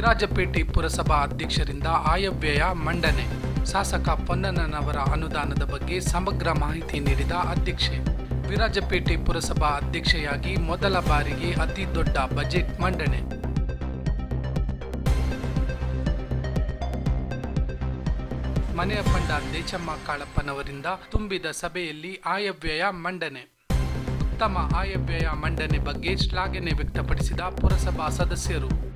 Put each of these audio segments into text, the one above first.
ವಿರಾಜಪೇಟೆ ಪುರಸಭಾ ಅಧ್ಯಕ್ಷರಿಂದ ಆಯವ್ಯಯ ಮಂಡನೆ. ಶಾಸಕ ಪೊನ್ನಣ್ಣನವರ ಅನುದಾನದ ಬಗ್ಗೆ ಸಮಗ್ರ ಮಾಹಿತಿ ನೀಡಿದ ಅಧ್ಯಕ್ಷೆ. ವಿರಾಜಪೇಟೆ ಪುರಸಭಾ ಅಧ್ಯಕ್ಷೆಯಾಗಿ ಮೊದಲ ಬಾರಿಗೆ ಅತಿ ದೊಡ್ಡ ಬಜೆಟ್ ಮಂಡನೆ. ಮನೆಯ ಪಂಡ ದೇಚಮ್ಮ ಕಾಳಪ್ಪನವರಿಂದ ತುಂಬಿದ ಸಭೆಯಲ್ಲಿ ಆಯವ್ಯಯ ಮಂಡನೆ. ಉತ್ತಮ ಆಯವ್ಯಯ ಮಂಡನೆ ಬಗ್ಗೆ ಶ್ಲಾಘನೆ ವ್ಯಕ್ತಪಡಿಸಿದ ಪುರಸಭಾ ಸದಸ್ಯರು.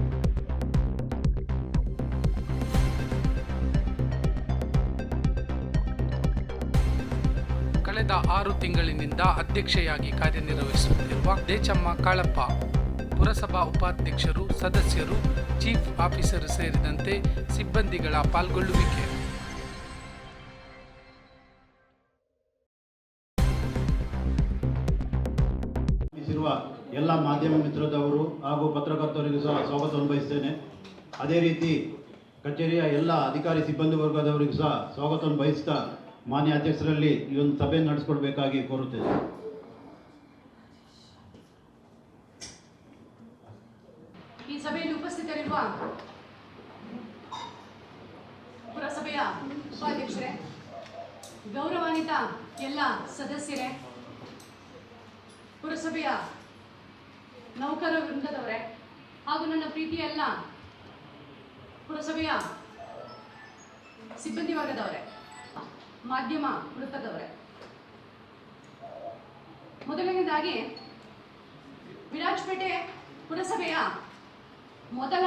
ಕಳೆದ ಆರು ತಿಂಗಳಿನಿಂದ ಅಧ್ಯಕ್ಷೆಯಾಗಿ ಕಾರ್ಯನಿರ್ವಹಿಸುತ್ತಿರುವ ದೇಚಮ್ಮ ಕಾಳಪ್ಪ, ಪುರಸಭಾ ಉಪಾಧ್ಯಕ್ಷರು, ಸದಸ್ಯರು, ಚೀಫ್ ಆಫೀಸರ್ ಸೇರಿದಂತೆ ಸಿಬ್ಬಂದಿಗಳ ಪಾಲ್ಗೊಳ್ಳುವಿಕೆ. ಎಲ್ಲ ಮಾಧ್ಯಮ ಮಿತ್ರದವರು ಹಾಗೂ ಪತ್ರಕರ್ತರಿಗೂ ಸಹ ಸ್ವಾಗತವನ್ನು ಬಯಸ್ತೇನೆ ಅದೇ ರೀತಿ ಕಚೇರಿಯ ಎಲ್ಲ ಅಧಿಕಾರಿ ಸಿಬ್ಬಂದಿ ವರ್ಗದವರಿಗೂ ಸಹ ಸ್ವಾಗತವನ್ನು ಬಯಸ್ತಾ ಮಾನ್ಯ ಅಧ್ಯಕ್ಷರಲ್ಲಿ ಈ ಒಂದು ಸಭೆ ನಡೆಸ್ಕೊಡ್ಬೇಕಾಗಿ ಕೋರುತ್ತೇನೆ. ಈ ಸಭೆಯಲ್ಲಿ ಉಪಸ್ಥಿತರಿರುವ ಪುರಸಭೆಯ ಉಪಾಧ್ಯಕ್ಷರೇ, ಗೌರವಾನ್ವಿತ ಎಲ್ಲ ಸದಸ್ಯರೇ, ಪುರಸಭೆಯ ನೌಕರ ವೃಂದದವರೇ ಹಾಗೂ ನನ್ನ ಪ್ರೀತಿಯ ಎಲ್ಲ ಪುರಸಭೆಯ ಸಿಬ್ಬಂದಿ ವರ್ಗದವರೇ ಮಾಧ್ಯಮ ವೃತ್ತದವರೇ ಮೊದಲನೇದಾಗಿ, ವಿರಾಜ್ಪೇಟೆ ಪುರಸಭೆಯ ಮೊದಲ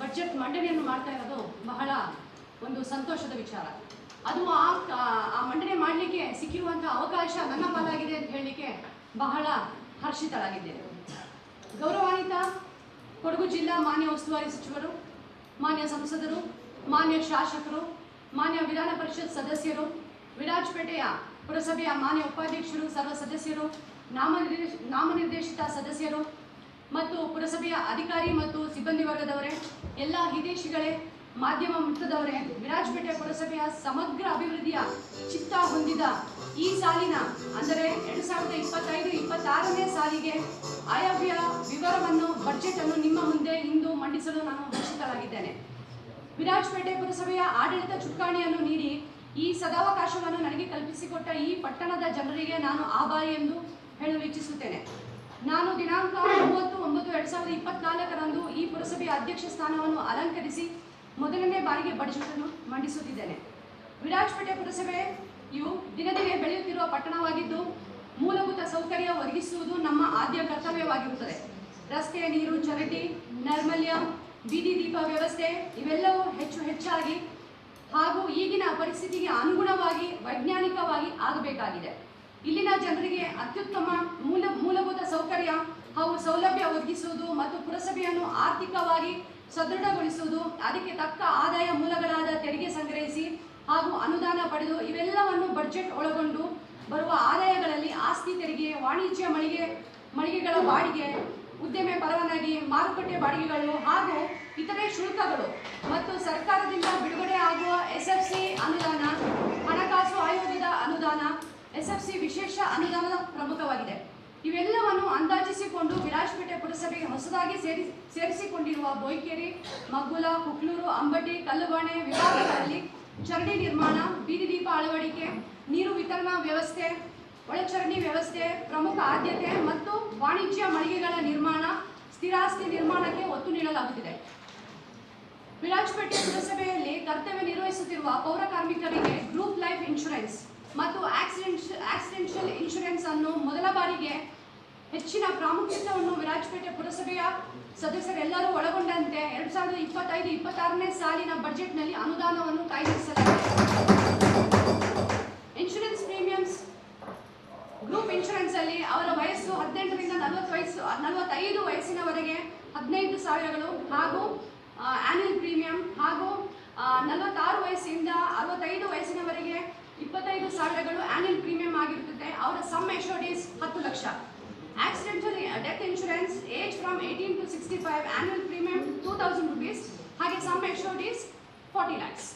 ಬಜೆಟ್ ಮಂಡನೆಯನ್ನು ಮಾಡ್ತಾ ಇರೋದು ಬಹಳ ಒಂದು ಸಂತೋಷದ ವಿಚಾರ. ಅದು ಆ ಮಂಡನೆ ಮಾಡಲಿಕ್ಕೆ ಸಿಕ್ಕಿರುವಂಥ ಅವಕಾಶ ನನ್ನ ಪಾಲಾಗಿದೆ ಅಂತ ಹೇಳಲಿಕ್ಕೆ ಬಹಳ ಹರ್ಷಿತಳಾಗಿದ್ದೇನೆ ಗೌರವಾನ್ವಿತ ಕೊಡಗು ಜಿಲ್ಲಾ ಮಾನ್ಯ ಉಸ್ತುವಾರಿ ಸಚಿವರು, ಮಾನ್ಯ ಸಂಸದರು, ಮಾನ್ಯ ಶಾಸಕರು ಮಾನ್ಯ ವಿಧಾನ ಪರಿಷತ್ ಸದಸ್ಯರು, ವಿರಾಜ್ಪೇಟೆಯ ಪುರಸಭೆಯ ಮಾನ್ಯ ಉಪಾಧ್ಯಕ್ಷರು, ಸರ್ವ ಸದಸ್ಯರು, ನಾಮನಿರ್ದೇಶ, ನಾಮನಿರ್ದೇಶಿತ ಸದಸ್ಯರು ಮತ್ತು ಪುರಸಭೆಯ ಅಧಿಕಾರಿ ಮತ್ತು ಸಿಬ್ಬಂದಿ ವರ್ಗದವರೇ, ಎಲ್ಲ ಹಿತೇಶಿಗಳೇ ಮಾಧ್ಯಮ ಮುಕ್ತದವರೇ, ವಿರಾಜಪೇಟೆ ಪುರಸಭೆಯ ಸಮಗ್ರ ಅಭಿವೃದ್ಧಿಯ ಚಿತ್ತ ಹೊಂದಿದ ಈ ಸಾಲಿನ, ಅಂದರೆ ಎರಡು ಸಾವಿರದ ಇಪ್ಪತ್ತೈದು, ಇಪ್ಪತ್ತಾರನೇ ಸಾಲಿಗೆ ಆಯವ್ಯ ವಿವರವನ್ನು ಬಜೆಟ್ ಅನ್ನು ನಿಮ್ಮ ಮುಂದೆ ಇಂದು ಮಂಡಿಸಲು ನಾನು ಹರ್ಷಿತಳಾಗಿದ್ದೇನೆ ವಿರಾಜಪೇಟೆ ಪುರಸಭೆಯ ಆಡಳಿತ ಚುಕ್ಕಾಣಿಯನ್ನು ನೀಡಿ ಈ ಸದಾವಕಾಶವನ್ನು ನನಗೆ ಕಲ್ಪಿಸಿಕೊಟ್ಟ ಈ ಪಟ್ಟಣದ ಜನರಿಗೆ ನಾನು ಆಭಾರಿ ಎಂದು ಹೇಳಲು ಇಚ್ಛಿಸುತ್ತೇನೆ. ನಾನು ದಿನಾಂಕ ಒಂಬತ್ತು ಒಂಬತ್ತು ಎರಡು ಸಾವಿರದ ಇಪ್ಪತ್ನಾಲ್ಕರಂದು ಈ ಪುರಸಭೆಯ ಅಧ್ಯಕ್ಷ ಸ್ಥಾನವನ್ನು ಅಲಂಕರಿಸಿ ಮೊದಲನೇ ಬಾರಿಗೆ ಬಜೆಟನ್ನು ಮಂಡಿಸುತ್ತಿದ್ದೇನೆ. ವಿರಾಜಪೇಟೆ ಪುರಸಭೆ ಇವು ದಿನ ದಿನೇ ಬೆಳೆಯುತ್ತಿರುವ ಪಟ್ಟಣವಾಗಿದ್ದು, ಮೂಲಭೂತ ಸೌಕರ್ಯ ಒದಗಿಸುವುದು ನಮ್ಮ ಆದ್ಯ ಕರ್ತವ್ಯವಾಗಿರುತ್ತದೆ. ರಸ್ತೆ, ನೀರು ಚರಟಿ ನೈರ್ಮಲ್ಯ ಬೀದಿ ದೀಪ ವ್ಯವಸ್ಥೆ ಇವೆಲ್ಲವೂ ಹೆಚ್ಚು ಹೆಚ್ಚಾಗಿ ಹಾಗೂ ಈಗಿನ ಪರಿಸ್ಥಿತಿಗೆ ಅನುಗುಣವಾಗಿ ವೈಜ್ಞಾನಿಕವಾಗಿ ಆಗಬೇಕಾಗಿದೆ. ಇಲ್ಲಿನ ಜನರಿಗೆ ಅತ್ಯುತ್ತಮ ಮೂಲ ಮೂಲಭೂತ ಸೌಕರ್ಯ ಹಾಗೂ ಸೌಲಭ್ಯ ಒದಗಿಸುವುದು ಮತ್ತು ಪುರಸಭೆಯನ್ನು ಆರ್ಥಿಕವಾಗಿ ಸದೃಢಗೊಳಿಸುವುದು, ಅದಕ್ಕೆ ತಕ್ಕ ಆದಾಯ ಮೂಲಗಳಾದ ತೆರಿಗೆ ಸಂಗ್ರಹಿಸಿ ಹಾಗೂ ಅನುದಾನ ಪಡೆದು ಇವೆಲ್ಲವನ್ನು ಬಜೆಟ್ ಒಳಗೊಂಡು ಬರುವ ಆದಾಯಗಳಲ್ಲಿ ಆಸ್ತಿ ತೆರಿಗೆ, ವಾಣಿಜ್ಯ ಮಳಿಗೆ ಮಳಿಗೆಗಳ ಬಾಡಿಗೆ ಉದ್ಯಮ ಪರವಾನಗಿ, ಮಾರುಕಟ್ಟೆ ಬಾಡಿಗೆಗಳು ಹಾಗೂ ಇತರೆ ಶುಲ್ಕಗಳು ಮತ್ತು ಸರ್ಕಾರದಿಂದ ಬಿಡುಗಡೆ ಆಗುವ ಎಸ್ಎಫ್ಸಿ ಅನುದಾನ, ಹಣಕಾಸು ಆಯೋಗದ ಅನುದಾನ, ಎಸ್ಎಫ್ಸಿ ವಿಶೇಷ ಅನುದಾನ ಪ್ರಮುಖವಾಗಿದೆ. ಇವೆಲ್ಲವನ್ನು ಅಂದಾಜಿಸಿಕೊಂಡು ವಿರಾಜಪೇಟೆ ಪುರಸಭೆಗೆ ಹೊಸದಾಗಿ ಸೇರಿ, ಸೇರಿಸಿಕೊಂಡಿರುವ ಬೋಯ್ಕೆರೆ, ಮಗ್ಗುಲ, ಕುಕ್ಲೂರು, ಅಂಬಟಿ, ಕಲ್ಲುಬಾಣೆ ವಿಭಾಗಗಳಲ್ಲಿ ಚರಂಡಿ ನಿರ್ಮಾಣ, ಬೀದಿ ದೀಪ ಅಳವಡಿಕೆ, ನೀರು ವಿತರಣಾ ವ್ಯವಸ್ಥೆ ಒಳಚರಂಡಿ ವ್ಯವಸ್ಥೆ, ಪ್ರಮುಖ ಆದ್ಯತೆ ಮತ್ತು ವಾಣಿಜ್ಯ ಮಳಿಗೆಗಳ ನಿರ್ಮಾಣ, ಸ್ಥಿರಾಸ್ತಿ ನಿರ್ಮಾಣಕ್ಕೆ ಒತ್ತು ನೀಡಲಾಗುತ್ತಿದೆ. ವಿರಾಜಪೇಟೆ ಪುರಸಭೆಯಲ್ಲಿ ಕರ್ತವ್ಯ ನಿರ್ವಹಿಸುತ್ತಿರುವ ಪೌರ ಕಾರ್ಮಿಕರಿಗೆ ಗ್ರೂಪ್ ಲೈಫ್ ಇನ್ಶೂರೆನ್ಸ್ ಮತ್ತು ಆಕ್ಸಿಡೆಂಟ್ ಆಕ್ಸಿಡೆನ್ಷಿಯಲ್ ಇನ್ಶೂರೆನ್ಸ್ ಅನ್ನು ಮೊದಲ ಬಾರಿಗೆ ಹೆಚ್ಚಿನ ಪ್ರಾಮುಖ್ಯತೆಯನ್ನು ವಿರಾಜಪೇಟೆ ಪುರಸಭೆಯ ಸದಸ್ಯರೆಲ್ಲರೂ ಒಳಗೊಂಡಂತೆ ಎರಡು ಸಾವಿರದ ಇಪ್ಪತ್ತೈದು, ಇಪ್ಪತ್ತಾರನೇ ಸಾಲಿನ ಬಜೆಟ್ನಲ್ಲಿ ಅನುದಾನವನ್ನು ಕಾಯ್ದಿರಿಸಲಾಗಿದೆ. ಗ್ರೂಪ್ ಇನ್ಶೂರೆನ್ಸ್ ಅಲ್ಲಿ ಅವರ ವಯಸ್ಸು ಹದಿನೆಂಟರಿಂದ ನಲವತ್ತು ವಯಸ್ಸು, ನಲವತ್ತೈದು ವಯಸ್ಸಿನವರೆಗೆ ಹದಿನೈದು ಸಾವಿರಗಳು ಹಾಗೂ ಆನ್ಯುವಲ್ ಪ್ರೀಮಿಯಂ ಹಾಗೂ ನಲವತ್ತಾರು ವಯಸ್ಸಿಂದ ಅರವತ್ತೈದು ವಯಸ್ಸಿನವರೆಗೆ ಇಪ್ಪತ್ತೈದು ಸಾವಿರಗಳು ಆನ್ಯುವಲ್ ಪ್ರೀಮಿಯಂ ಆಗಿರುತ್ತದೆ. ಅವರ ಸಮ್ ಎಶೋರ್ಡೀಸ್ ಹತ್ತು lakh. Accidental death insurance age from eighteen to sixty five annual premium two thousand rupees ಹಾಗೆ sum assured is forty lakhs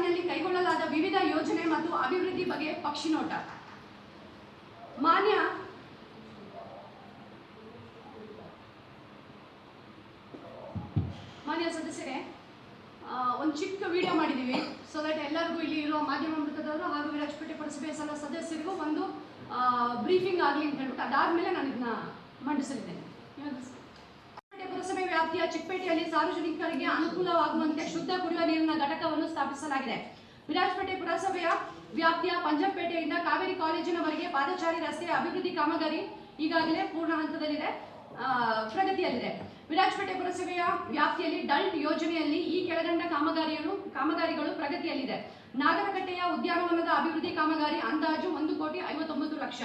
ಸಾಲಿನಲ್ಲಿ ಕೈಗೊಳ್ಳಲಾದ ವಿವಿಧ ಯೋಜನೆ ಮತ್ತು ಅಭಿವೃದ್ಧಿ ಬಗ್ಗೆ ಪಕ್ಷಿ ನೋಟ ಮಾನ್ಯ ಮಾನ್ಯ ಸದಸ್ಯರೇ ಒಂದು ಚಿಕ್ಕ ವಿಡಿಯೋ ಮಾಡಿದ್ದೀವಿ ಸೊ ದಟ್ ಎಲ್ಲರಿಗೂ ಇಲ್ಲಿ ಇರುವ ಮಾಧ್ಯಮ ಮೃತದವರು ಹಾಗೂ ವಿರಾಜಪೇಟೆ ಸಲ ಸದಸ್ಯರಿಗೂ ಒಂದು ಬ್ರೀಫಿಂಗ್ ಆಗಲಿ ಅಂತ ಹೇಳ್ಬಿಟ್ಟು ಅದಾದ್ಮೇಲೆ ನಾನು ಇದನ್ನ ಮಂಡಿಸಲಿದ್ದೇನೆ. ಪುರಸಭೆ ವ್ಯಾಪ್ತಿಯ ಚಿಕ್ಕಪೇಟೆಯಲ್ಲಿ ಸಾರ್ವಜನಿಕರಿಗೆ ಅನುಕೂಲವಾಗುವಂತೆ ಶುದ್ಧ ಕುಡಿಯುವ ನೀರಿನ ಘಟಕವನ್ನು ಸ್ಥಾಪಿಸಲಾಗಿದೆ. ವಿರಾಜಪೇಟೆ ಪುರಸಭೆಯ ವ್ಯಾಪ್ತಿಯ ಪಂಜಪೇಟೆಯಿಂದ ಕಾವೇರಿ ಕಾಲೇಜಿನವರೆಗೆ ಪಾದಚಾರಿ ರಸ್ತೆಯ ಅಭಿವೃದ್ಧಿ ಕಾಮಗಾರಿ ಈಗಾಗಲೇ ಪೂರ್ಣ ಹಂತದಲ್ಲಿದೆ ಪ್ರಗತಿಯಲ್ಲಿದೆ. ವಿರಾಜಪೇಟೆ ಪುರಸಭೆಯ ವ್ಯಾಪ್ತಿಯಲ್ಲಿ ಡಲ್ಟ್ ಯೋಜನೆಯಲ್ಲಿ ಈ ಕೆಳಗಂಡ ಕಾಮಗಾರಿಗಳು ಕಾಮಗಾರಿಗಳು ಪ್ರಗತಿಯಲ್ಲಿದೆ. ನಾಗರಕಟ್ಟೆಯ ಉದ್ಯಾನವನದ ಅಭಿವೃದ್ಧಿ ಕಾಮಗಾರಿ ಅಂದಾಜು ಒಂದು ಕೋಟಿ ಐವತ್ತೊಂಬತ್ತು ಲಕ್ಷ.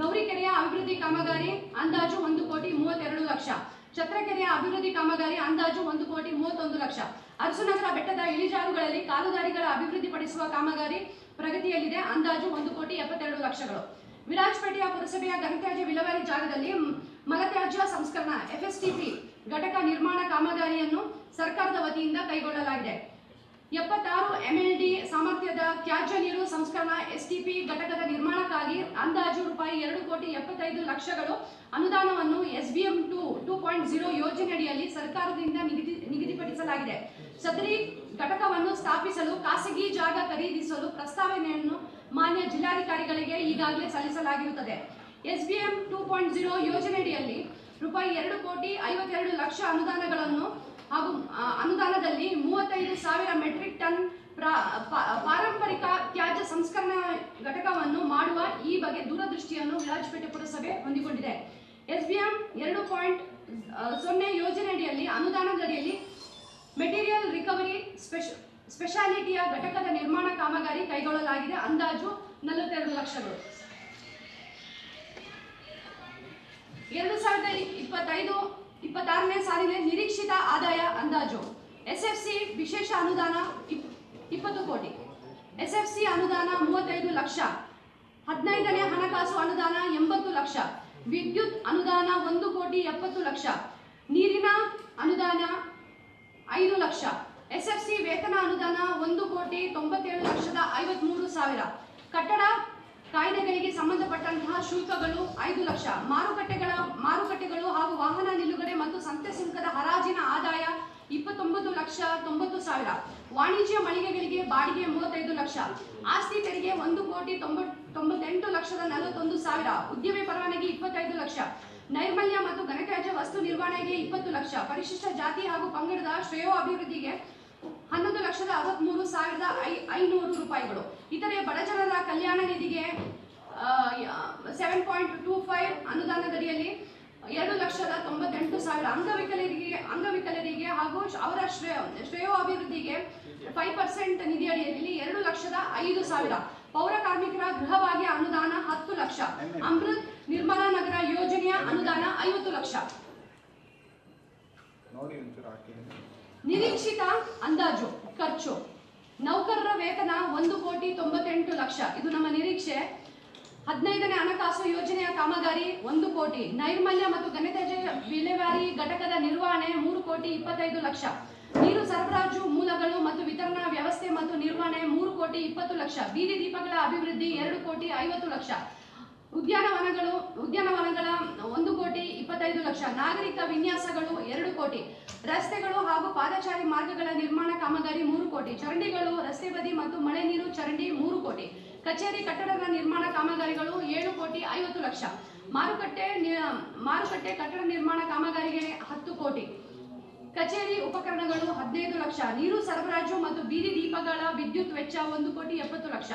ಗೌರಿಕೆರೆಯ ಅಭಿವೃದ್ಧಿ ಕಾಮಗಾರಿ ಅಂದಾಜು ಒಂದು ಕೋಟಿ ಮೂವತ್ತೆರಡು ಲಕ್ಷ. ಛತ್ರಕೆರೆಯ ಅಭಿವೃದ್ಧಿ ಕಾಮಗಾರಿ ಅಂದಾಜು ಒಂದು ಕೋಟಿ ಮೂವತ್ತೊಂದು ಲಕ್ಷ. ಅರಸುನಗರ ಬೆಟ್ಟದ ಇಳಿಜಾರುಗಳಲ್ಲಿ ಕಾಲುದಾರಿಗಳ ಅಭಿವೃದ್ಧಿಪಡಿಸುವ ಕಾಮಗಾರಿ ಪ್ರಗತಿಯಲ್ಲಿದೆ. ಅಂದಾಜು ಒಂದು ಕೋಟಿ ಎಪ್ಪತ್ತೆರಡು ಲಕ್ಷಗಳು. ವಿರಾಜಪೇಟೆಯ ಪುರಸಭೆಯ ಘನತ್ಯಾಜ್ಯ ವಿಲೇವಾರಿ ಜಾಗದಲ್ಲಿ ಮಲತ್ಯಾಜ್ಯ ಸಂಸ್ಕರಣ, ಎಫ್ಎಸ್ಟಿಪಿ ಘಟಕ ನಿರ್ಮಾಣ ಕಾಮಗಾರಿಯನ್ನು ಸರ್ಕಾರದ ವತಿಯಿಂದ ಕೈಗೊಳ್ಳಲಾಗಿದೆ. ಎಪ್ಪತ್ತಾರು ಎಂಎಲ್ಡಿ ಸಾಮರ್ಥ್ಯದ ತ್ಯಾಜ್ಯ ನೀರು ಸಂಸ್ಕರಣಾ ಎಸ್ಟಿಪಿ ಘಟಕದ ನಿರ್ಮಾಣಕ್ಕಾಗಿ ಅಂದಾಜು ರೂಪಾಯಿ ಎರಡು ಕೋಟಿ ಎಪ್ಪತ್ತೈದು ಲಕ್ಷಗಳು ಅನುದಾನವನ್ನು SBM two, two point zero ಯೋಜನೆಯಡಿಯಲ್ಲಿ ಸರ್ಕಾರದಿಂದ ನಿಗದಿ, ನಿಗದಿಪಡಿಸಲಾಗಿದೆ. ಸದರಿ ಘಟಕವನ್ನು ಸ್ಥಾಪಿಸಲು ಖಾಸಗಿ ಜಾಗ ಖರೀದಿಸಲು ಪ್ರಸ್ತಾವನೆಯನ್ನು ಮಾನ್ಯ ಜಿಲ್ಲಾಧಿಕಾರಿಗಳಿಗೆ ಈಗಾಗಲೇ ಸಲ್ಲಿಸಲಾಗಿರುತ್ತದೆ. ಎಸ್ಬಿಎಂ ಟೂ ಪಾಯಿಂಟ್ ಜೀರೋ ಯೋಜನೆಯಡಿಯಲ್ಲಿ ರೂಪಾಯಿ ಎರಡು ಕೋಟಿ ಐವತ್ತೆರಡು ಲಕ್ಷ ಅನುದಾನಗಳನ್ನು ಹಾಗೂ ಅನುದಾನದಲ್ಲಿ ಮೂವತ್ತೈದು ಸಾವಿರ ಮೆಟ್ರಿಕ್ ಟನ್ ಪ್ರಾ- ಪಾರಂಪರಿಕ ತ್ಯಾಜ್ಯ ಸಂಸ್ಕರಣಾ ಘಟಕವನ್ನು ಮಾಡುವ ಈ ಬಗ್ಗೆ ದೂರದೃಷ್ಟಿಯನ್ನು ವಿರಾಜಪೇಟೆ ಪುರಸಭೆ ಹೊಂದಿಕೊಂಡಿದೆ. ಎಸ್ಬಿಎಂ ಎರಡು ಪಾಯಿಂಟ್ ಸೊನ್ನೆ ಯೋಜನೆಯಡಿಯಲ್ಲಿ ಅನುದಾನದಡಿಯಲ್ಲಿ ಮೆಟೀರಿಯಲ್ ರಿಕವರಿ ಸ್ಪೆಷ, ಸ್ಪೆಷಾಲಿಟಿಯ ಘಟಕದ ನಿರ್ಮಾಣ ಕಾಮಗಾರಿ ಕೈಗೊಳ್ಳಲಾಗಿದೆ. ಅಂದಾಜು ನಲವತ್ತೆರಡು ಲಕ್ಷಗಳು. ಎರಡು ಸಾವಿರದ ಇಪ್ಪತ್ತೈದು ಇಪ್ಪತ್ತಾರನೇ ಸಾಲಿನ ನಿರೀಕ್ಷಿತ ಆದಾಯ ಅಂದಾಜು. ಎಸ್ಎಫ್ಸಿ ವಿಶೇಷ ಅನುದಾನ ಇಪ್- ಇಪ್ಪತ್ತು ಕೋಟಿ. ಎಸ್ಎಫ್ಸಿ ಅನುದಾನ ಮೂವತ್ತೈದು ಲಕ್ಷ. ಹದಿನೈದನೇ ಹಣಕಾಸು ಅನುದಾನ ಎಂಬತ್ತು ಲಕ್ಷ. ವಿದ್ಯುತ್ ಅನುದಾನ ಒಂದು ಕೋಟಿ ಎಪ್ಪತ್ತು ಲಕ್ಷ. ನೀರಿನ ಅನುದಾನ ಐದು ಲಕ್ಷ. ಎಸ್ಎಫ್ಸಿ ವೇತನ ಅನುದಾನ ಒಂದು ಕೋಟಿ ತೊಂಬತ್ತೇಳು ಲಕ್ಷದ ಐವತ್ಮೂರು ಸಾವಿರ. ಕಟ್ಟಡ ಕಾಯ್ದೆಗಳಿಗೆ ಸಂಬಂಧಪಟ್ಟಂತಹ ಶುಲ್ಕಗಳು ಐದು ಲಕ್ಷ. ಮಾರುಕಟ್ಟೆಗಳ ಮಾರುಕಟ್ಟೆಗಳು ಹಾಗೂ ವಾಹನ ನಿಲುಗಡೆ ಮತ್ತು ಸಂತೆ ಸುಂಕದ ಹರಾಜಿನ ಆದಾಯ ಇಪ್ಪತ್ತೊಂಬತ್ತು ಲಕ್ಷ ತೊಂಬತ್ತು ಸಾವಿರ. ವಾಣಿಜ್ಯ ಮಳಿಗೆಗಳಿಗೆ ಬಾಡಿಗೆ ಮೂವತ್ತೈದು ಲಕ್ಷ. ಆಸ್ತಿ ತೆರಿಗೆ ಒಂದು ಕೋಟಿ ತೊಂಬತ್ ತೊಂಬತ್ತೆಂಟು ಲಕ್ಷದ ನಲವತ್ತೊಂದು ಸಾವಿರ. ಉದ್ಯಮಿ ಪರವಾನಗಿ ಇಪ್ಪತ್ತೈದು ಲಕ್ಷ. ನೈರ್ಮಲ್ಯ ಮತ್ತು ಘನತ್ಯಾಜ್ಯ ವಸ್ತು ನಿರ್ವಹಣೆಗೆ ಇಪ್ಪತ್ತು ಲಕ್ಷ. ಪರಿಶಿಷ್ಟ ಜಾತಿ ಹಾಗೂ ಪಂಗಡದ ಶ್ರೇಯೋ ಅಭಿವೃದ್ಧಿಗೆ ಹನ್ನೊಂದು ಲಕ್ಷದ ಅರವತ್ಮೂರು ಸಾವಿರದ ಐ ಐನೂರು ರೂಪಾಯಿಗಳು. ಇತರೆ ಬಡಜನರ ಕಲ್ಯಾಣ ನಿಧಿಗೆ ಸೆವೆನ್ ಪಾಯಿಂಟ್ ಟೂ ಫೈವ್ ಅನುದಾನದಡಿಯಲ್ಲಿ ಎರಡು ಲಕ್ಷದ ತೊಂಬತ್ತೆಂಟು ಸಾವಿರ ಅಂಗವಿಕಲರಿಗೆ ಅಂಗವಿಕಲರಿಗೆ ಹಾಗೂ ಅವರ ಶ್ರೇಯ, ಶ್ರೇಯೋ ಅಭಿವೃದ್ಧಿಗೆ ಫೈವ್ ಪರ್ಸೆಂಟ್ ನಿಧಿಯಡಿಯಲ್ಲಿ ಎರಡು ಲಕ್ಷದ ಐದು ಸಾವಿರ. ಪೌರ ಕಾರ್ಮಿಕರ ಗೃಹಭಾಗ್ಯ ಅನುದಾನ ಹತ್ತು ಲಕ್ಷ. ಅಮೃತ್ ನಿರ್ಮಲಾ ನಗರ ಯೋಜನೆಯ ಅನುದಾನ ಐವತ್ತು ಲಕ್ಷ. ನಿರೀಕ್ಷಿತ ಅಂದಾಜು, ಖರ್ಚು. ನೌಕರರ ವೇತನ ಒಂದು ಕೋಟಿ ತೊಂಬತ್ತೆಂಟು ಲಕ್ಷ. ಇದು ನಮ್ಮ ನಿರೀಕ್ಷೆ. ಹದಿನೈದನೇ ಹಣಕಾಸು ಯೋಜನೆಯ ಕಾಮಗಾರಿ ಒಂದು ಕೋಟಿ. ನೈರ್ಮಲ್ಯ ಮತ್ತು ಘನತೆಜ ವಿಲೇವಾರಿ ಘಟಕದ ನಿರ್ವಹಣೆ ಮೂರು ಕೋಟಿ ಇಪ್ಪತ್ತೈದು ಲಕ್ಷ. ನೀರು ಸರಬರಾಜು ಮೂಲಗಳು ಮತ್ತು ವಿತರಣಾ ವ್ಯವಸ್ಥೆ ಮತ್ತು ನಿರ್ವಹಣೆ ಮೂರು ಕೋಟಿ ಇಪ್ಪತ್ತು ಲಕ್ಷ. ಬೀದಿ ದೀಪಗಳ ಅಭಿವೃದ್ಧಿ ಎರಡು ಕೋಟಿ ಐವತ್ತು ಲಕ್ಷ. ಉದ್ಯಾನವನಗಳು ಉದ್ಯಾನವನಗಳ ಒಂದು ಕೋಟಿ ಇಪ್ಪತ್ತೈದು ಲಕ್ಷ. ನಾಗರಿಕ ವಿನ್ಯಾಸಗಳು ಎರಡು ಕೋಟಿ. ರಸ್ತೆಗಳು ಹಾಗೂ ಪಾದಚಾರಿ ಮಾರ್ಗಗಳ ನಿರ್ಮಾಣ ಕಾಮಗಾರಿ ಮೂರು ಕೋಟಿ. ಚರಂಡಿಗಳು, ರಸ್ತೆ ಬದಿ ಮತ್ತು ಮಳೆ ನೀರು ಚರಂಡಿ ಮೂರು ಕೋಟಿ. ಕಚೇರಿ ಕಟ್ಟಡದ ನಿರ್ಮಾಣ ಕಾಮಗಾರಿಗಳು ಏಳು ಕೋಟಿ ಐವತ್ತು ಲಕ್ಷ. ಮಾರುಕಟ್ಟೆ ಮಾರುಕಟ್ಟೆ ಕಟ್ಟಡ ನಿರ್ಮಾಣ ಕಾಮಗಾರಿಗೆ ಹತ್ತು ಕೋಟಿ. ಕಚೇರಿ ಉಪಕರಣಗಳು ಹದಿನೈದು ಲಕ್ಷ. ನೀರು ಸರಬರಾಜು ಮತ್ತು ಬೀದಿ ದೀಪಗಳ ವಿದ್ಯುತ್ ವೆಚ್ಚ ಒಂದು ಕೋಟಿ ಎಪ್ಪತ್ತು ಲಕ್ಷ.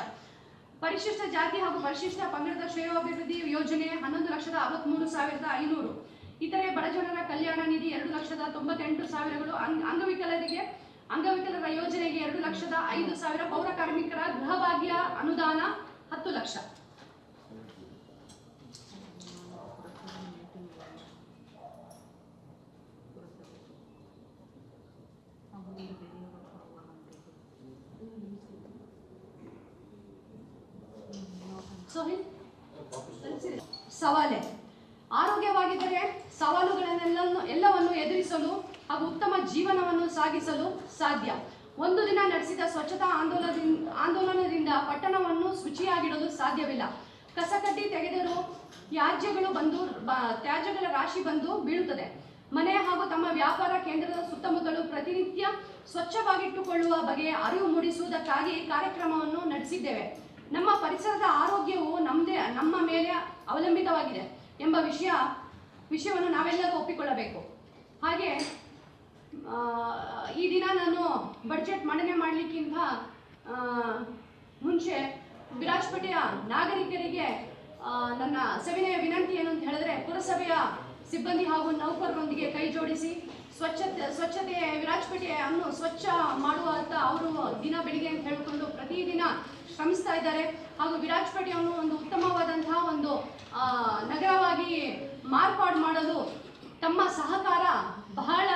ಪರಿಶಿಷ್ಟ ಜಾತಿ ಹಾಗೂ ಪರಿಶಿಷ್ಟ ಪಂಗಡದ ಶ್ರೇಯೋಭಿವೃದ್ಧಿ ಯೋಜನೆ ಹನ್ನೊಂದು ಲಕ್ಷದ ಅರವತ್ಮೂರು ಸಾವಿರದ ಐನೂರು. ಇತರೆ ಬಡಜನರ ಕಲ್ಯಾಣ ನಿಧಿ ಎರಡು ಲಕ್ಷದ ತೊಂಬತ್ತೆಂಟು ಸಾವಿರಗಳು ಅಂಗ್- ಅಂಗವಿಕಲರಿಗೆ, ಅಂಗವಿಕಲರ ಯೋಜನೆಗೆ ಎರಡು ಲಕ್ಷದ ಐದು ಸಾವಿರ ಪೌರ ಕಾರ್ಮಿಕರ ಗೃಹಭಾಗ್ಯ ಸಾಧ್ಯ. ಒಂದು ದಿನ ನಡೆಸಿದ ಸ್ವಚ್ಛತಾ ಆಂದೋಲನದಿಂದ ಆಂದೋಲನದಿಂದ ಪಟ್ಟಣವನ್ನು ಶುಚಿಯಾಗಿಡಲು ಸಾಧ್ಯವಿಲ್ಲ. ಕಸಕಡ್ಡಿ ತೆಗೆದರೂ ತ್ಯಾಜ್ಯಗಳು ಬಂದು ತ್ಯಾಜ್ಯಗಳ ರಾಶಿ ಬಂದು ಬೀಳುತ್ತದೆ. ಮನೆ ಹಾಗೂ ತಮ್ಮ ವ್ಯಾಪಾರ ಕೇಂದ್ರದ ಸುತ್ತಮುತ್ತಲು ಪ್ರತಿನಿತ್ಯ ಸ್ವಚ್ಛವಾಗಿಟ್ಟುಕೊಳ್ಳುವ ಬಗೆಯ ಅರಿವು ಮೂಡಿಸುವುದಕ್ಕಾಗಿ ಕಾರ್ಯಕ್ರಮವನ್ನು ನಡೆಸಿದ್ದೇವೆ. ನಮ್ಮ ಪರಿಸರದ ಆರೋಗ್ಯವು ನಮ್ಮದೇ ನಮ್ಮ ಮೇಲೆ ಅವಲಂಬಿತವಾಗಿದೆ ಎಂಬ ವಿಷಯ, ವಿಷಯವನ್ನು ನಾವೆಲ್ಲರೂ ಒಪ್ಪಿಕೊಳ್ಳಬೇಕು. ಹಾಗೆ ಈ ದಿನ ನಾನು ಬಡ್ಜೆಟ್ ಮಂಡನೆ ಮಾಡಲಿಕ್ಕಿಂತ ಮುಂಚೆ ವಿರಾಜಪೇಟೆಯ ನಾಗರಿಕರಿಗೆ ನನ್ನ ಸವಿನಯ ವಿನಂತಿ ಏನು ಅಂತ ಹೇಳಿದ್ರೆ ಪುರಸಭೆಯ ಸಿಬ್ಬಂದಿ ಹಾಗೂ ನೌಕರರೊಂದಿಗೆ ಕೈ ಜೋಡಿಸಿ ಸ್ವಚ್ಛತೆ ಸ್ವಚ್ಛತೆ ವಿರಾಜಪೇಟೆಯನ್ನು ಸ್ವಚ್ಛ ಮಾಡುವಂತ ಅವರು ದಿನ ಬೆಳಿಗ್ಗೆ ಅಂತ ಹೇಳಿಕೊಂಡು ಪ್ರತಿದಿನ ಶ್ರಮಿಸ್ತಾ ಇದ್ದಾರೆ. ಹಾಗೂ ವಿರಾಜಪೇಟೆಯನ್ನು ಒಂದು ಉತ್ತಮವಾದಂತಹ ಒಂದು ನಗರವಾಗಿ ಮಾರ್ಪಾಡು ಮಾಡಲು ತಮ್ಮ ಸಹಕಾರ ಬಹಳ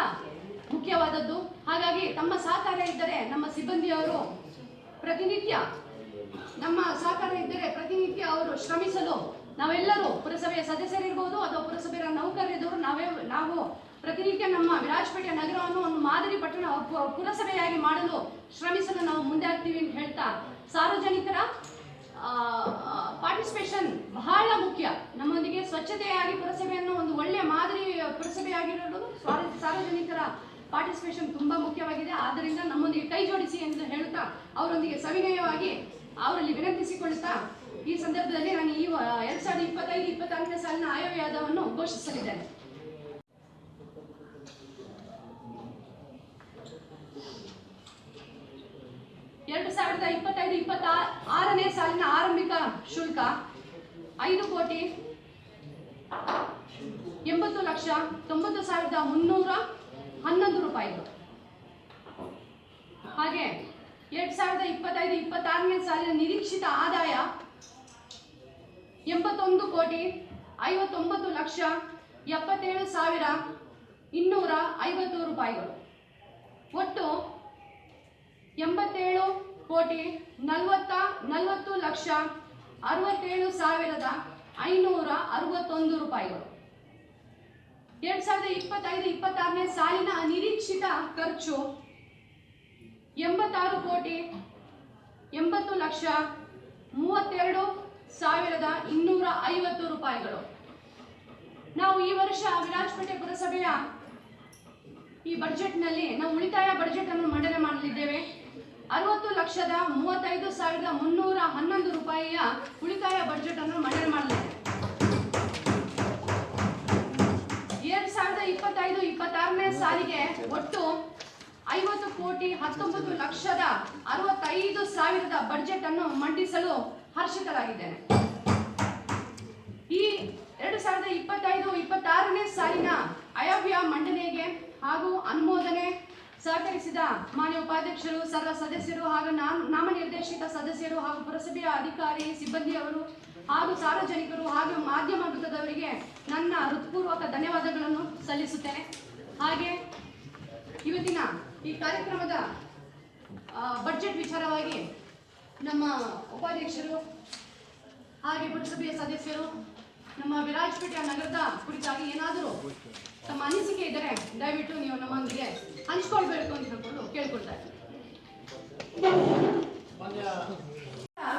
ಮುಖ್ಯವಾದದ್ದು. ಹಾಗಾಗಿ ತಮ್ಮ ಸಹಕಾರ ಇದ್ದರೆ ನಮ್ಮ ಸಿಬ್ಬಂದಿಯವರು ಪ್ರತಿನಿತ್ಯ ನಮ್ಮ ಸಹಕಾರ ಇದ್ದರೆ ಪ್ರತಿನಿತ್ಯ ಅವರು ಶ್ರಮಿಸಲು ನಾವೆಲ್ಲರೂ ಪುರಸಭೆಯ ಸದಸ್ಯರಿರ್ಬೋದು, ಅಥವಾ ಪುರಸಭೆಯ ನೌಕರರಿದ್ದವರು ನಾವೇ, ನಾವು ಪ್ರತಿನಿತ್ಯ ನಮ್ಮ ವಿರಾಜಪೇಟೆ ನಗರವನ್ನು ಒಂದು ಮಾದರಿ ಪಟ್ಟಣ ಪುರಸಭೆಯಾಗಿ ಮಾಡಲು ಶ್ರಮಿಸಲು ನಾವು ಮುಂದೆ ಆಗ್ತೀವಿ ಅಂತ ಹೇಳ್ತಾ ಸಾರ್ವಜನಿಕರ ಪಾರ್ಟಿಸಿಪೇಷನ್ ಬಹಳ ಮುಖ್ಯ. ನಮ್ಮೊಂದಿಗೆ ಸ್ವಚ್ಛತೆಯಾಗಿ ಪುರಸಭೆಯನ್ನು ಒಂದು ಒಳ್ಳೆಯ ಮಾದರಿ ಪುರಸಭೆಯಾಗಿರಲು ಸಾರ್ವಜನಿಕರ ಪಾರ್ಟಿಸಿಪೇಷನ್ ತುಂಬಾ ಮುಖ್ಯವಾಗಿದೆ. ಆದ್ದರಿಂದ ನಮ್ಮೊಂದಿಗೆ ಕೈ ಜೋಡಿಸಿ ಎಂದು ಹೇಳುತ್ತಾ ಅವರೊಂದಿಗೆ ಸವಿನಯವಾಗಿ ಅವರಲ್ಲಿ ವಿನಂತಿಸಿಕೊಳ್ಳುತ್ತಾ ಈ ಸಂದರ್ಭದಲ್ಲಿ ನಾನು ಈ ಎರಡ್ ಸಾವಿರದ ಇಪ್ಪತ್ತೈದು ಇಪ್ಪತ್ತಾರನೇ ಸಾಲಿನ ಆಯವ್ಯಾದವನ್ನು ಘೋಷಿಸಲಿದ್ದೇನೆ ಎರಡು ಸಾವಿರದ ಇಪ್ಪತ್ತೈದು ಇಪ್ಪತ್ತ ಆರನೇ ಸಾಲಿನ ಆರಂಭಿಕ ಶುಲ್ಕ ಐದು ಕೋಟಿ ಎಂಬತ್ತು ಲಕ್ಷ ತೊಂಬತ್ತು ಸಾವಿರದ ಮುನ್ನೂರ ರೂಪಾಯಿಗಳು. ಹಾಗೆ ಎರಡ್ ಸಾವಿರದ ಇಪ್ಪತ್ತೈದು, ಇಪ್ಪತ್ತಾರನೇ ಸಾಲಿನ ನಿರೀಕ್ಷಿತ ಆದಾಯ ಎಂಬತ್ತೊಂದು ಕೋಟಿ ಐವತ್ತೊಂಬತ್ತು ಲಕ್ಷ ಎಪ್ಪತ್ತೇಳು ಸಾವಿರ ಇನ್ನೂರ ಐವತ್ತು ರೂಪಾಯಿಗಳು. ಒಟ್ಟು ಎಂಬತ್ತೇಳು ಕೋಟಿ ನಲವತ್ತ ನಲವತ್ತು ಲಕ್ಷ ಅರವತ್ತೇಳು ಸಾವಿರದ ಐನೂರ ಅರವತ್ತೊಂದು ರೂಪಾಯಿಗಳು. ಎರಡ್ ಸಾವಿರದ ಇಪ್ಪತ್ತೈದು, ಇಪ್ಪತ್ತಾರನೇ ಸಾಲಿನ ನಿರೀಕ್ಷಿತ ಖರ್ಚು ಎಂಬತ್ತಾರು ಕೋಟಿ ಎಂಬತ್ತು ಲಕ್ಷ ಮೂವತ್ತೆರಡು ಸಾವಿರದ ಇನ್ನೂರ ಐವತ್ತು ರೂಪಾಯಿಗಳು. ನಾವು ಈ ವರ್ಷ ವಿರಾಜಪೇಟೆ ಪುರಸಭೆಯ ಈ ಬಜೆಟ್ನಲ್ಲಿ ನಾವು ಉಳಿತಾಯ ಬಜೆಟ್ ಅನ್ನು ಮಂಡನೆ ಮಾಡಲಿದ್ದೇವೆ. ಅರವತ್ತು ಲಕ್ಷದ ಮೂವತ್ತೈದು ಸಾವಿರದ ಮುನ್ನೂರ ಹನ್ನೊಂದು ರೂಪಾಯಿಯ ಉಳಿತಾಯ ಬಜೆಟ್ ಅನ್ನು ಮಂಡನೆ ಮಾಡಲಿದ್ದೇವೆ ಎರಡ್ ಸಾವಿರದ ಇಪ್ಪತ್ತೈದು ಸಾಲಿಗೆ ಒಟ್ಟು ಐವತ್ತು ಕೋಟಿ ಹತ್ತೊಂಬತ್ತು ಲಕ್ಷದ ಅರವತ್ತೈದು ಸಾವಿರದ ಬಜೆಟ್ ಅನ್ನು ಮಂಡಿಸಲು ಹರ್ಷಿತರಾಗಿದ್ದೇನೆ. ಈ ಎರಡು ಸಾವಿರದ ಇಪ್ಪತ್ತೈದು, ಇಪ್ಪತ್ತಾರನೇ ಸಾಲಿನ ಅಯವ್ಯ ಮಂಡನೆಗೆ ಹಾಗೂ ಅನುಮೋದನೆ ಸಹಕರಿಸಿದ ಮಾನ್ಯ ಉಪಾಧ್ಯಕ್ಷರು, ಸರ್ವ ಸದಸ್ಯರು ಹಾಗೂ ನಾಮ- ನಾಮನಿರ್ದೇಶಿತ ಸದಸ್ಯರು ಹಾಗೂ ಪುರಸಭೆಯ ಅಧಿಕಾರಿ, ಸಿಬ್ಬಂದಿಯವರು ಹಾಗೂ ಸಾರ್ವಜನಿಕರು ಹಾಗೂ ಮಾಧ್ಯಮ ವೃತ್ತದವರಿಗೆ ನನ್ನ ಹೃತ್ಪೂರ್ವಕ ಧನ್ಯವಾದಗಳನ್ನು ಸಲ್ಲಿಸುತ್ತೇನೆ. ಹಾಗೆ ಇವತ್ತಿನ ಈ ಕಾರ್ಯಕ್ರಮದ ಬಜೆಟ್ ವಿಚಾರವಾಗಿ ನಮ್ಮ ಉಪಾಧ್ಯಕ್ಷರು ಹಾಗೆ ಪುರಸಭೆಯ ಸದಸ್ಯರು, ನಮ್ಮ ವಿರಾಜಪೇಟೆಯ ನಗರದ ಕುರಿತಾಗಿ ಏನಾದರೂ ತಮ್ಮ ಅನಿಸಿಕೆ ಇದ್ದರೆ ದಯವಿಟ್ಟು ನೀವು ನಮ್ಮೊಂದಿಗೆ ಹಂಚ್ಕೊಳ್ಬೇಕು ಅಂತ ಹೇಳ್ಕೊಂಡು ಕೇಳ್ಕೊಳ್ತಾ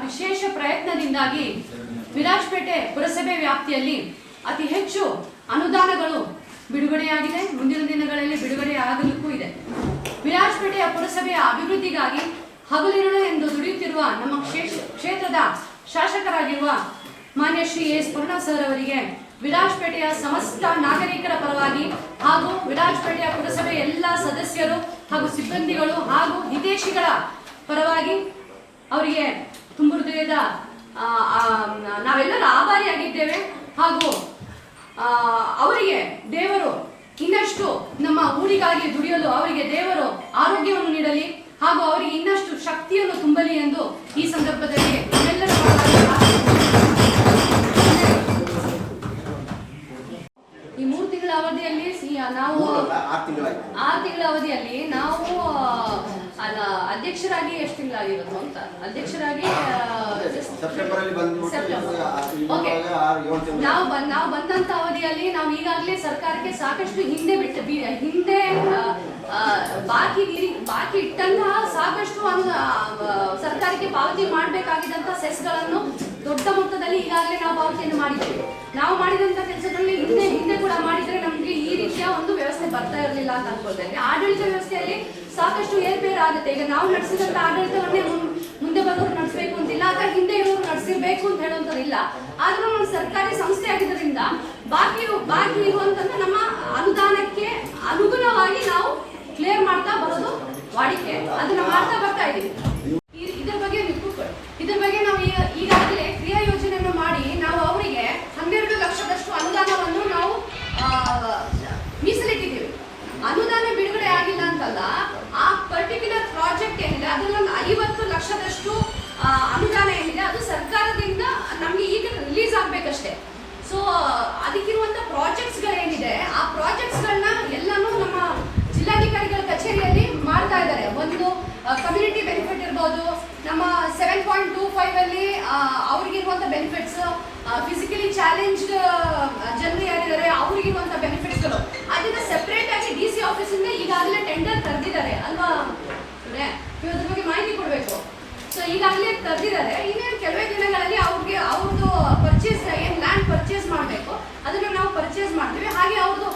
ವಿಶೇಷ ಪ್ರಯತ್ನದಿಂದಾಗಿ ವಿರಾಜಪೇಟೆ ಪುರಸಭೆ ವ್ಯಾಪ್ತಿಯಲ್ಲಿ ಅತಿ ಹೆಚ್ಚು ಅನುದಾನಗಳು ಬಿಡುಗಡೆಯಾಗಿದೆ. ಮುಂದಿನ ದಿನಗಳಲ್ಲಿ ಬಿಡುಗಡೆ ಆಗಲಿಕ್ಕೂ ಇದೆ. ವಿರಾಜಪೇಟೆಯ ಪುರಸಭೆಯ ಅಭಿವೃದ್ಧಿಗಾಗಿ ಹಗಲಿರುಳು ಎಂದು ದುಡಿಯುತ್ತಿರುವ ನಮ್ಮ ಕ್ಷೇತ್ರ- ಕ್ಷೇತ್ರದ ಶಾಸಕರಾಗಿರುವ ಮಾನ್ಯ ಶ್ರೀ ಎಸ್ ಪೂರ್ಣ ಸರ್ ಅವರಿಗೆ ವಿರಾಜಪೇಟೆಯ ಸಮಸ್ತ ನಾಗರಿಕರ ಪರವಾಗಿ ಹಾಗೂ ವಿರಾಜಪೇಟೆಯ ಪುರಸಭೆ ಎಲ್ಲ ಸದಸ್ಯರು ಹಾಗೂ ಸಿಬ್ಬಂದಿಗಳು ಹಾಗೂ ವಿದೇಶಿಗಳ ಪರವಾಗಿ ಅವರಿಗೆ ತುಂಬ ಹೃದಯದ ನಾವೆಲ್ಲರೂ ಆಭಾರಿಯಾಗಿದ್ದೇವೆ ಹಾಗೂ ಅವರಿಗೆ ದೇವರು ಇನ್ನಷ್ಟು ನಮ್ಮ ಊರಿಗಾಗಿ ದುಡಿಯಲು ಅವರಿಗೆ ದೇವರು ಆರೋಗ್ಯವನ್ನು ನೀಡಲಿ ಹಾಗೂ ಅವರಿಗೆ ಇನ್ನಷ್ಟು ಶಕ್ತಿಯನ್ನು ತುಂಬಲಿ ಎಂದು ಈ ಸಂದರ್ಭದಲ್ಲಿ ಈ ಮೂರು ತಿಂಗಳ ಅವಧಿಯಲ್ಲಿ ನಾವು ಆರು ತಿಂಗಳ ಅವಧಿಯಲ್ಲಿ ನಾವು ಅಲ್ಲ ಅಧ್ಯಕ್ಷರಾಗಿ ಎಷ್ಟು ತಿಂಗಳಾಗಿರೋದು ಅಂತ. ಅಧ್ಯಕ್ಷರಾಗಿ ನಾವು ಬಂದ ನಾವು ಬಂದಂತ ಅವಧಿಯಲ್ಲಿ ನಾವು ಈಗಾಗಲೇ ಸರ್ಕಾರಕ್ಕೆ ಸಾಕಷ್ಟು ಹಿಂದೆ ಬಿಟ್ಟು ಹಿಂದೆ ಬಾಕಿ ಬಾಕಿ ಇಟ್ಟಂತಹ ಸಾಕಷ್ಟು ಸರ್ಕಾರಕ್ಕೆ ಪಾವತಿ ಮಾಡಬೇಕಾಗಿದ್ದಂತ ಸೆಸ್ಗಳನ್ನು ದೊಡ್ಡ ಮೊತ್ತದಲ್ಲಿ ಈಗಾಗಲೇ ನಾವು ಪಾವತಿಯನ್ನು ಮಾಡಿದ್ದೇವೆ. ನಾವು ಮಾಡಿದಂತ ಕೆಲಸಗಳಲ್ಲಿ ಹಿಂದೆ ಹಿಂದೆ ಕೂಡ ಮಾಡಿದ್ರೆ ನಮಗೆ ಈ ರೀತಿಯ ಒಂದು ವ್ಯವಸ್ಥೆ ಬರ್ತಾ ಇರಲಿಲ್ಲ ಅಂತ ಅನ್ಕೊಳ್ತೇನೆ ಆಡಳಿತ ವ್ಯವಸ್ಥೆಯಲ್ಲಿ ಸಾಕಷ್ಟು ಏರ್ಪೇರ್ ಆಗುತ್ತೆ. ಈಗ ನಾವು ನಡೆಸಿದಂತ ಆಡಳಿತವನ್ನೇ ಮುಂದೆ ಬರೋರು ನಡೆಸಬೇಕು ಅಂತಿಲ್ಲ, ಅಥವಾ ಹಿಂದೆ ಇರೋರು ನಡೆಸಿರ್ಬೇಕು ಅಂತ ಹೇಳುವಂಥದ್ದಿಲ್ಲ ಆದ್ರೂ ಒಂದು ಸರ್ಕಾರಿ ಸಂಸ್ಥೆ ಆಗಿದ್ದರಿಂದ ಬಾಕಿ ಬಾಕಿ ಇರುವಂತದ್ದು ನಮ್ಮ ಅನುದಾನಕ್ಕೆ ಅನುಗುಣವಾಗಿ ನಾವು ಕ್ಲಿಯರ್ ಮಾಡ್ತಾ ಬರೋದು ವಾಡಿಕೆ. ಅದನ್ನ ಮಾಡ್ತಾ ಬರ್ತಾ ಇದೀವಿ ಈ- ಇದ್ರ ಬಗ್ಗೆ ನೀವು ಕೂತ್ಕೊಳ್ಳಿ. ಇದ್ರ ಬಗ್ಗೆ ನಾವು ಈಗ ಈಗಾಗಲೇ ಕ್ರಿಯಾ ಯೋಜನೆಯನ್ನು ಮಾಡಿ ನಾವು ಅವರಿಗೆ ಹನ್ನೆರಡು ಲಕ್ಷದಷ್ಟು ಅನುದಾನವನ್ನು ನಾವು ಆ, ಮೀಸಲಿಟ್ಟಿದ್ದೀವಿ ಅನುದಾನ ಬಿಡುಗಡೆ ಆಗಿಲ್ಲ ಅಂತಲ್ಲ ಆ ಪರ್ಟಿಕ್ಯುಲರ್ ಪ್ರಾಜೆಕ್ಟ್ ಏನಿದೆ ಅದರಲ್ಲಿ ಒಂದು ಐವತ್ತು ಲಕ್ಷದಷ್ಟು ಆ, ಅನುದಾನ ಏನಿದೆ ಅದು ಸರ್ಕಾರದಿಂದ ನಮಗೆ ಈಗ ರಿಲೀಸ್ ಆಗ್ಬೇಕಷ್ಟೇ ಸೊ ಅದಕ್ಕಿರುವಂತ ಪ್ರಾಜೆಕ್ಟ್ಸ್ಗಳೇನಿದೆ ಆ ಪ್ರಾಜೆಕ್ಟ್ಸ್ಗಳನ್ನ ಎಲ್ಲಾನು ನಮ್ಮ ಜಿಲ್ಲಾಧಿಕಾರಿಗಳ ಕಚೇರಿಯಲ್ಲಿ ಮಾಡ್ತಾ ಇದ್ದಾರೆ ಒಂದು ಕಮ್ಯುನಿಟಿ ಬೆನಿಫಿಟ್ ಇರ್ಬೋದು ನಮ್ಮ ಸೆವೆನ್ ಪಾಯಿಂಟ್ ಟೂ ಫೈವ್ ಅಲ್ಲಿ ಆ, ಅವ್ರಿಗಿರುವಂತ ಬೆನಿಫಿಟ್ಸ್ ಫಿಸಿಕಲಿ ಚಾಲೆಂಜ್ಡ್ ಜನರು ಯಾರಿದ್ದಾರೆ ಅವ್ರಿಗಿರುವಂತ ಬೆನಿಫಿಟ್ಸ್ಗಳು ಅದನ್ನ ಸೆಪರೇಟ್ ಆಗಿ ಡಿ ಸಿ ಆಫೀಸಿಂದ ಈಗಾಗಲೇ ಟೆಂಡರ್ ತರ್ದಿದ್ದಾರೆ. ಅಲ್ವಾ? ನೀವು ಅದ್ರ ಬಗ್ಗೆ ಮಾಹಿತಿ ಕೊಡಬೇಕು. ಸೊ ಈಗಾಗಲೇ ತರ್ದಿದ್ದಾರೆ. ಇನ್ನೇನು ಕೆಲವೇ ದಿನಗಳಲ್ಲಿ ಅವ್ರಿಗೆ ಅವ್ರದ್ದು ಪರ್ಚೇಸ್ ಏನು ಲ್ಯಾಂಡ್ ಪರ್ಚೇಸ್ ಮಾಡಬೇಕು, ಅದನ್ನು ನಾವು ಪರ್ಚೇಸ್ ಮಾಡ್ತೀವಿ. ಹಾಗೆ ಅವ್ರದ್ದು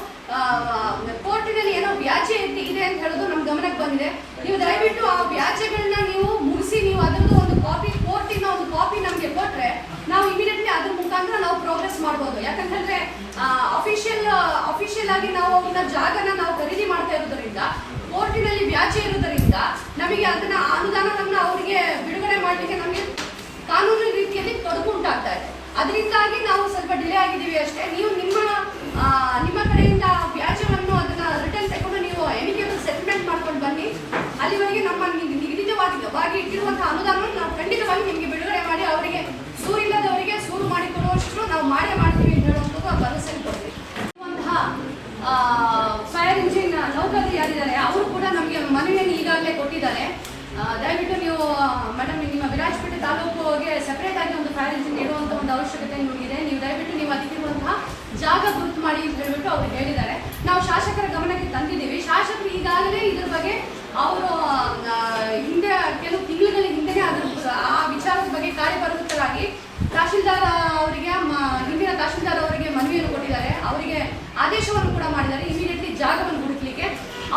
ಕೋರ್ಟಿನಲ್ಲಿ ಏನೋ ವ್ಯಾಜ್ಯ ಇದೆ ಇದೆ ಅಂತ ಹೇಳೋದು ನಮ್ಮ ಗಮನಕ್ಕೆ ಬಂದಿದೆ. ನೀವು ದಯವಿಟ್ಟು ಆ ವ್ಯಾಜ್ಯಗಳನ್ನ ನೀವು ಮುಗಿಸಿ ನೀವು ಅದರದ್ದು ಒಂದು ಕಾಪಿ ಕೋರ್ಟಿನ ಒಂದು ಕಾಪಿ ನಮಗೆ ಕೊಟ್ರೆ ನಾವು ಇಮಿಡಿಯೇಟ್ಲಿ ಅದ್ರ ಮುಖಾಂತರ ನಾವು ಪ್ರೋಗ್ರೆಸ್ ಯಾಕಂತಂದ್ರೆ ಅಫಿಷಿಯಲ್ ಅಫಿಷಿಯಲ್ ಆಗಿ ನಾವು ಅವ್ರನ್ನ ಜಾಗನ ನಾವು ಖರೀದಿ ಮಾಡ್ತಾ ಇರೋದ್ರಿಂದ ಕೋರ್ಟಿನಲ್ಲಿ ವ್ಯಾಜ್ಯ ಇರೋದ್ರಿಂದ ನಮಗೆ ಅದನ್ನ ಅನುದಾನವನ್ನು ಅವರಿಗೆ ಬಿಡುಗಡೆ ಮಾಡಲಿಕ್ಕೆ ನಮಗೆ ಕಾನೂನು ರೀತಿಯಲ್ಲಿ ತೊಡಕು ಉಂಟಾಗ್ತಾ ಇದೆ. ಅದರಿಂದಾಗಿ ನಾವು ಸ್ವಲ್ಪ ಡಿಲೇ ಆಗಿದ್ದೀವಿ ಅಷ್ಟೇ. ನೀವು ನಿಮ್ಮ ನಿಮ್ಮ ಕಡೆಯಿಂದ ವ್ಯಾಜ್ಯವನ್ನು ಅದನ್ನ ರಿಟರ್ನ್ ತಗೊಂಡು ನೀವು ಎಣಿಕೆ ಸೆಟಲ್ಮೆಂಟ್ ಮಾಡ್ಕೊಂಡು ಬನ್ನಿ. ಅಲ್ಲಿವರೆಗೆ ನಮ್ಮ ನಿಗದಿತವಾಗಿ ವಾಗಿ ಇಟ್ಟಿರುವಂತಹ ಅನುದಾನವನ್ನು ನಾವು ಖಂಡಿತವಾಗಿ ನಿಮಗೆ ಬಿಡುಗಡೆ ಮಾಡಿ, ಅವರಿಗೆ ಸೂರಿಲ್ಲದವರಿಗೆ ಸೂರು ಮಾಡಿಕೊಡುವಷ್ಟು ನಾವು ಮಾಡೇ ಮಾಡ್ತೀವಿ ಅಂತ ಹೇಳುವಂಥದ್ದು ಆ ಭರವಸೆ ಕೊಡ್ತೀವಿ ಫೈರ್ ಇಂಜಿನ್ ನೌಕರರು ಯಾರಿದ್ದಾರೆ, ಅವರು ಕೂಡ ನಮಗೆ ಮನವಿಯನ್ನು ಈಗಾಗಲೇ ಕೊಟ್ಟಿದ್ದಾರೆ. ದಯವಿಟ್ಟು ನೀವು ಮೇಡಮ್ ನಿಮ್ಮ ವಿರಾಜಪೇಟೆ ತಾಲೂಕುಗೆ ಸೆಪರೇಟ್ ಆಗಿ ಒಂದು ಫೈರ್ ಇಂಜಿನ್ ಇಡುವಂಥ ಒಂದು ಅವಶ್ಯಕತೆ ನಿಮಗಿದೆ. ನೀವು ದಯವಿಟ್ಟು ನೀವು ಅದಕ್ಕಿರುವಂತಹ ಜಾಗ ಗುರುತು ಮಾಡಿ ಅಂತ ಹೇಳ್ಬಿಟ್ಟು ಅವರು ಹೇಳಿದ್ದಾರೆ. ನಾವು ಶಾಸಕರ ಗಮನಕ್ಕೆ ತಂದಿದ್ದೀವಿ. ಶಾಸಕರು ಈಗಾಗಲೇ ಇದ್ರ ಬಗ್ಗೆ ಅವರು ಹಿಂದೆ, ಕೆಲವು ತಿಂಗಳುಗಳ ಹಿಂದೆನೇ ಆದರೂ ಆ ವಿಚಾರದ ಬಗ್ಗೆ ಕಾರ್ಯಪ್ರವೃತ್ತರಾಗಿ ತಹಶೀಲ್ದಾರ್ ಅವರಿಗೆ ಹಿಂದಿನ ತಹಶೀಲ್ದಾರ್ ಅವರಿಗೆ ಮನವಿಯನ್ನು ಕೊಟ್ಟಿದ್ದಾರೆ. ಅವರಿಗೆ ಆದೇಶವನ್ನು ಕೂಡ ಮಾಡಿದ್ದಾರೆ. ಇಮಿಡಿಯೇಟ್ಲಿ ಜಾಗವನ್ನು ಹುಡುಕ್ಲಿಕ್ಕೆ.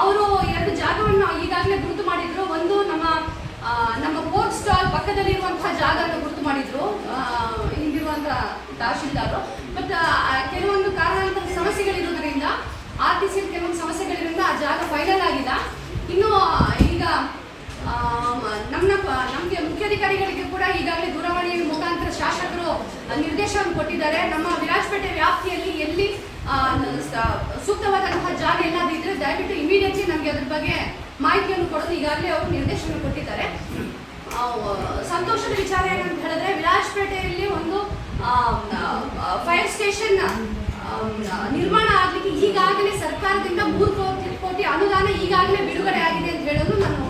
ಅವರು ಎರಡು ಜಾಗವನ್ನು ಈಗಾಗಲೇ ಗುರುತು ಮಾಡಿದ್ರು. ಒಂದು ನಮ್ಮ ನಮ್ಮ ಪೋರ್ಟ್ ಸ್ಟಾಲ್ ಪಕ್ಕದಲ್ಲಿರುವಂತಹ ಜಾಗವನ್ನು ಗುರುತು ಮಾಡಿದ್ರು. ಹಿಂದಿರುವಂತಹ ತಹಶೀಲ್ದಾರ್. ಬಟ್ ಕೆಲವೊಂದು ಕಾರಣಾಂತರ ಸಮಸ್ಯೆಗಳಿರೋದ್ರಿಂದ ಆರ್ ಟಿ ಸಿ ಕೆಲವೊಂದು ಸಮಸ್ಯೆಗಳಿರೋದ್ರಿಂದ ಆ ಜಾಗ ಫೈನಲ್ ಆಗಿಲ್ಲ. ಇನ್ನು ಈಗ ನಮ್ಮ, ನಮಗೆ ಮುಖ್ಯಾಧಿಕಾರಿಗಳಿಗೆ ಕೂಡ ಈಗಾಗಲೇ ದೂರವಾಣಿ ಮುಖಾಂತರ ಶಾಸಕರು ನಿರ್ದೇಶನ ಕೊಟ್ಟಿದ್ದಾರೆ. ನಮ್ಮ ವಿರಾಜಪೇಟೆ ವ್ಯಾಪ್ತಿಯಲ್ಲಿ ಎಲ್ಲಿ ಸೂಕ್ತವಾದಂತಹ ಜಾಗ ಎಲ್ಲಾದ್ರೂ ಇದ್ರೆ ದಯವಿಟ್ಟು ಇಮಿಡಿಯೇಟ್ಲಿ ನಮಗೆ ಅದ್ರ ಬಗ್ಗೆ ಮಾಹಿತಿಯನ್ನು ಕೊಡೋದು ಈಗಾಗಲೇ ಅವರು ನಿರ್ದೇಶನ ಕೊಟ್ಟಿದ್ದಾರೆ. ಸಂತೋಷದ ವಿಚಾರ ಏನಂತ ಹೇಳಿದ್ರೆ ವಿರಾಜಪೇಟೆಯಲ್ಲಿ ಒಂದು ಫೈರ್ ಸ್ಟೇಷನ್ ನಿರ್ಮಾಣ ಆಗಲಿಕ್ಕೆ ಈಗಾಗಲೇ ಸರ್ಕಾರದಿಂದ ಮೂರು ಕೋಟಿ ಕೋಟಿ ಅನುದಾನ ಈಗಾಗಲೇ ಬಿಡುಗಡೆ ಆಗಿದೆ ಅಂತ ಹೇಳೋದು ನಾನು